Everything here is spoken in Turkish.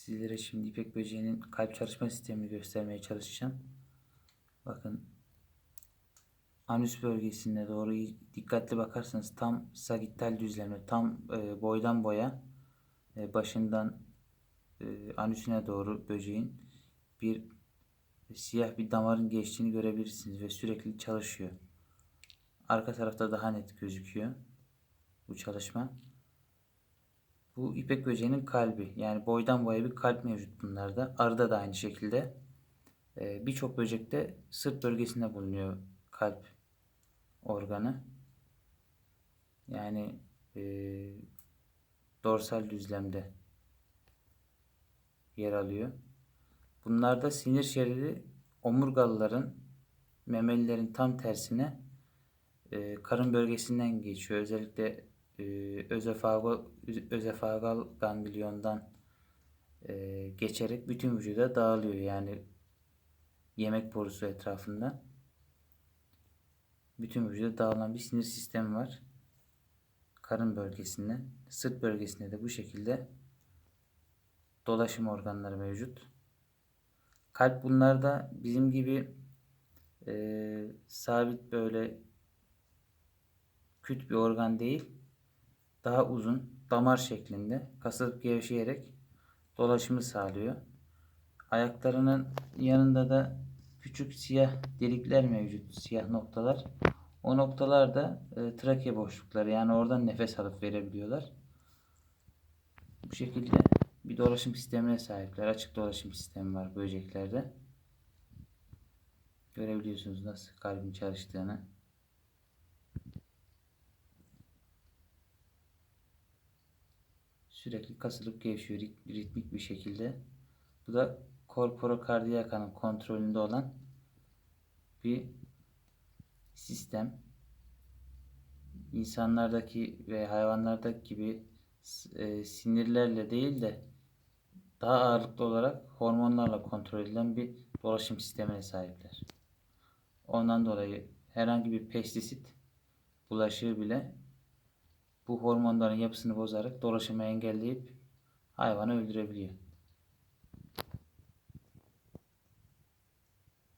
Sizlere şimdi ipek böceğinin kalp çalışma sistemini göstermeye çalışacağım. Bakın anüs bölgesine doğru dikkatli bakarsanız tam sagittal düzleme, tam e, boydan boya e, başından e, anüsüne doğru böceğin bir siyah bir damarın geçtiğini görebilirsiniz ve sürekli çalışıyor. Arka tarafta daha net gözüküyor bu çalışma. Bu ipek böceğinin kalbi. Yani boydan boya bir kalp mevcut bunlarda. Arıda da aynı şekilde. Ee, Birçok böcekte sırt bölgesinde bulunuyor kalp organı. Yani e, dorsal düzlemde yer alıyor. Bunlarda sinir şeridi omurgalıların memelilerin tam tersine e, karın bölgesinden geçiyor. Özellikle özefagal, özefagal gangliondan e, geçerek bütün vücuda dağılıyor. Yani yemek borusu etrafında bütün vücuda dağılan bir sinir sistemi var. Karın bölgesinde, sırt bölgesinde de bu şekilde dolaşım organları mevcut. Kalp bunlarda bizim gibi e, sabit böyle küt bir organ değil. Daha uzun, damar şeklinde kasılıp gevşeyerek dolaşımı sağlıyor. Ayaklarının yanında da küçük siyah delikler mevcut, siyah noktalar. O noktalar da e, trake boşlukları yani oradan nefes alıp verebiliyorlar. Bu şekilde bir dolaşım sistemine sahipler. Açık dolaşım sistemi var böceklerde. Görebiliyorsunuz nasıl kalbin çalıştığını. Sürekli kasılıp gevşiyor rit- ritmik bir şekilde. Bu da korporokardiyakanın kontrolünde olan bir sistem. İnsanlardaki ve hayvanlardaki gibi e, sinirlerle değil de daha ağırlıklı olarak hormonlarla kontrol edilen bir dolaşım sistemine sahipler. Ondan dolayı herhangi bir pestisit bulaşığı bile bu hormonların yapısını bozarak dolaşımı engelleyip hayvanı öldürebiliyor.